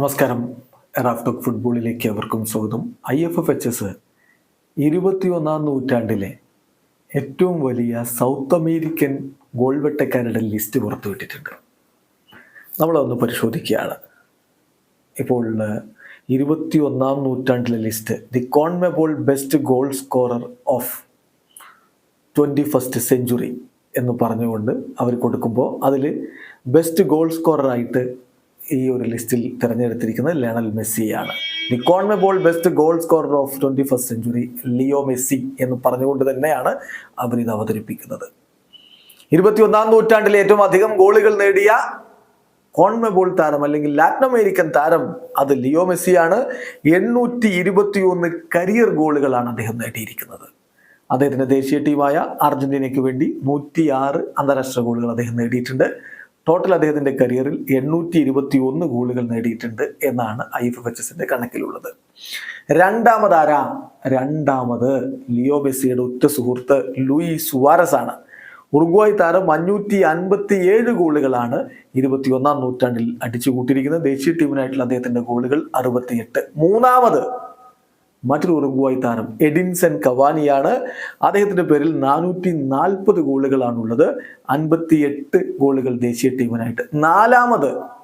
നമസ്കാരം. റാഫ്റ്റോക്ക് ഫുട്ബോളിലേക്ക് അവർക്കും സ്വാഗതം. I F F H S ഇരുപത്തിയൊന്നാം നൂറ്റാണ്ടിലെ ഏറ്റവും വലിയ സൗത്ത് അമേരിക്കൻ ഗോൾ വെട്ടക്കാരുടെ ലിസ്റ്റ് പുറത്തുവിട്ടിട്ടുണ്ട്. നമ്മളതൊന്ന് പരിശോധിക്കുകയാണ്. ഇപ്പോൾ ഇരുപത്തിയൊന്നാം നൂറ്റാണ്ടിലെ list the CONMEBOL best goal scorer of twenty first century എന്ന് പറഞ്ഞുകൊണ്ട് അവർ കൊടുക്കുമ്പോൾ അതിൽ ബെസ്റ്റ് ഗോൾ സ്കോററായിട്ട് ഈ ഒരു ലിസ്റ്റിൽ തിരഞ്ഞെടുത്തിരിക്കുന്നത് Lionel മെസ്സിയാണ്. The CONMEBOL best goal scorer of twenty first century Leo Messi എന്ന് പറഞ്ഞുകൊണ്ട് തന്നെയാണ് അവരിത് അവതരിപ്പിക്കുന്നത്. ഇരുപത്തിയൊന്നാം നൂറ്റാണ്ടിൽ ഏറ്റവും അധികം ഗോളുകൾ നേടിയ കോൺമെബോൾ താരം അല്ലെങ്കിൽ ലാറ്റിൻ അമേരിക്കൻ താരം അത് ലിയോ മെസ്സിയാണ്. എണ്ണൂറ്റി ഇരുപത്തിയൊന്ന് കരിയർ ഗോളുകളാണ് അദ്ദേഹം നേടിയിരിക്കുന്നത്. അദ്ദേഹത്തിന്റെ ദേശീയ ടീമായ അർജന്റീനയ്ക്ക് വേണ്ടി നൂറ്റിയാറ് അന്താരാഷ്ട്ര ഗോളുകൾ അദ്ദേഹം നേടിയിട്ടുണ്ട്. ടോട്ടൽ അദ്ദേഹത്തിന്റെ കരിയറിൽ എണ്ണൂറ്റി ഇരുപത്തി ഒന്ന് ഗോളുകൾ നേടിയിട്ടുണ്ട് എന്നാണ് ഐ എഫ് എച്ച് എസിന്റെ കണക്കിലുള്ളത്. രണ്ടാമത് ആരാ രണ്ടാമത് ലിയോ മെസ്സിയുടെ ഉറ്റ സുഹൃത്ത് ലൂയി സുവാരസ് ആണ്. ഉറുഗ്വായ് താരം അഞ്ഞൂറ്റി അൻപത്തി ഏഴ് ഗോളുകളാണ് ഇരുപത്തിയൊന്നാം നൂറ്റാണ്ടിൽ അടിച്ചു കൂട്ടിയിരിക്കുന്നത് ദേശീയ ടീമിനായിട്ടുള്ള അദ്ദേഹത്തിന്റെ ഗോളുകൾ അറുപത്തിയെട്ട്. മൂന്നാമത് മറ്റൊരു ഉറുഗുവായി താരം എഡിൻസൺ കവാനിയാണ്. അദ്ദേഹത്തിന്റെ പേരിൽ നാനൂറ്റി നാൽപ്പത് ഗോളുകളാണുള്ളത്. അൻപത്തി എട്ട് ഗോളുകൾ ദേശീയ ടീമിനായിട്ട്. നാലാമത്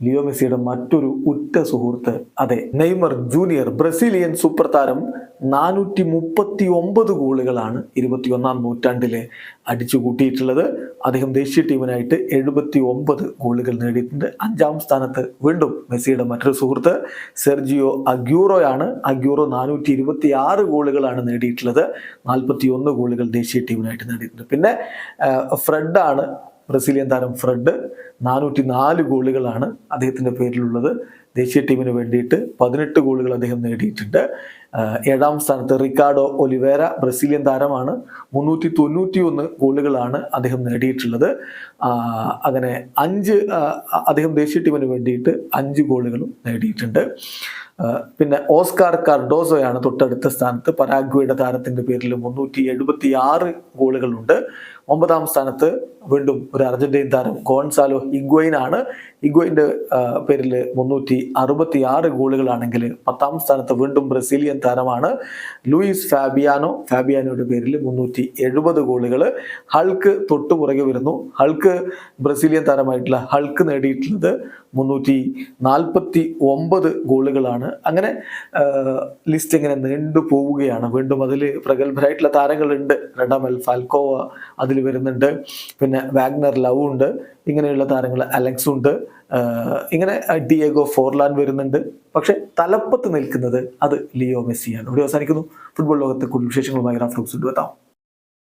ലിയോ മെസ്സിയുടെ മറ്റൊരു ഉറ്റ സുഹൃത്ത് അതെ നെയ്മർ ജൂനിയർ ബ്രസീലിയൻ സൂപ്പർ താരം നാനൂറ്റി മുപ്പത്തി ഒമ്പത് ഗോളുകളാണ് ഇരുപത്തിയൊന്നാം നൂറ്റാണ്ടിലെ അടിച്ചു കൂട്ടിയിട്ടുള്ളത് അദ്ദേഹം ദേശീയ ടീമിനായിട്ട് എഴുപത്തി ഒമ്പത് ഗോളുകൾ നേടിയിട്ടുണ്ട്. അഞ്ചാം സ്ഥാനത്ത് വീണ്ടും മെസ്സിയുടെ മറ്റൊരു സുഹൃത്ത് സെർജിയോ അഗ്യൂറോയാണ്. അഗ്യൂറോ നാനൂറ്റി ഇരുപത്തി ആറ് ഗോളുകളാണ് നേടിയിട്ടുള്ളത്. നാൽപ്പത്തി ഒന്ന് ഗോളുകൾ ദേശീയ ടീമിനായിട്ട് നേടിയിട്ടുണ്ട്. പിന്നെ ഫ്രെഡാണ് ബ്രസീലിയൻ താരം ഫ്രെഡ് നാനൂറ്റി നാല് ഗോളുകളാണ് അദ്ദേഹത്തിന്റെ പേരിലുള്ളത്. ദേശീയ ടീമിന് വേണ്ടിയിട്ട് പതിനെട്ട് ഗോളുകൾ അദ്ദേഹം നേടിയിട്ടുണ്ട്. ഏഴാം സ്ഥാനത്ത് റിക്കാർഡോ ഒലിവേര ബ്രസീലിയൻ താരമാണ്. മുന്നൂറ്റി തൊണ്ണൂറ്റി ഒന്ന് ഗോളുകളാണ് അദ്ദേഹം നേടിയിട്ടുള്ളത്. അങ്ങനെ അഞ്ച് അദ്ദേഹം ദേശീയ ടീമിന് വേണ്ടിയിട്ട് അഞ്ച് ഗോളുകളും നേടിയിട്ടുണ്ട്. പിന്നെ ഓസ്കാർ കാർഡോസോയാണ് തൊട്ടടുത്ത സ്ഥാനത്ത് പരാഗ്വയുടെ താരത്തിന്റെ പേരിൽ മുന്നൂറ്റി എഴുപത്തി ആറ് ഗോളുകളുണ്ട്. ഒമ്പതാം സ്ഥാനത്ത് വീണ്ടും ഒരു അർജന്റീൻ താരം കോൺസാലോ ഇഗ്വൈൻ ആണ് ഇഗ്വൈന്റെ പേരിൽ മുന്നൂറ്റി അറുപത്തി ആറ് ഗോളുകളാണെങ്കിൽ പത്താം സ്ഥാനത്ത് വീണ്ടും ബ്രസീലിയൻ താരമാണ് ലൂയിസ് ഫാബിയാനോ. ഫാബിയാനോയുടെ പേരിൽ മുന്നൂറ്റി എഴുപത് ഗോളുകൾ ഹൾക്ക് തൊട്ടു പുറകെ വരുന്നു. ഹൾക്ക് ബ്രസീലിയൻ താരമായിട്ടുള്ള ഹൾക്ക് നേടിയിട്ടുള്ളത് മുന്നൂറ്റി നാൽപ്പത്തി ഒമ്പത് ഗോളുകളാണ്. അങ്ങനെ ലിസ്റ്റ് ഇങ്ങനെ നീണ്ടു പോവുകയാണ്. വീണ്ടും അതിൽ പ്രഗത്ഭരായിട്ടുള്ള താരങ്ങളുണ്ട്. രണ്ടാമൽ ഫാൽക്കോവ അതിൽ വരുന്നുണ്ട്. പിന്നെ വാഗ്നർ ലവ് ഉണ്ട്. ഇങ്ങനെയുള്ള താരങ്ങൾ അലക്സ് ഉണ്ട്. ഇങ്ങനെ ഡിയേഗോ ഫോർലാൻ വരുന്നുണ്ട്. പക്ഷെ തലപ്പത്ത് നിൽക്കുന്നത് അത് ലിയോ മെസ്സിയാണ്. ഇവിടെ അവസാനിക്കുന്നു. ഫുട്ബോൾ ലോകത്തെ കൂടുതൽ വിശേഷങ്ങളുമായി റാഫ്ലോക്സ് എത്താം.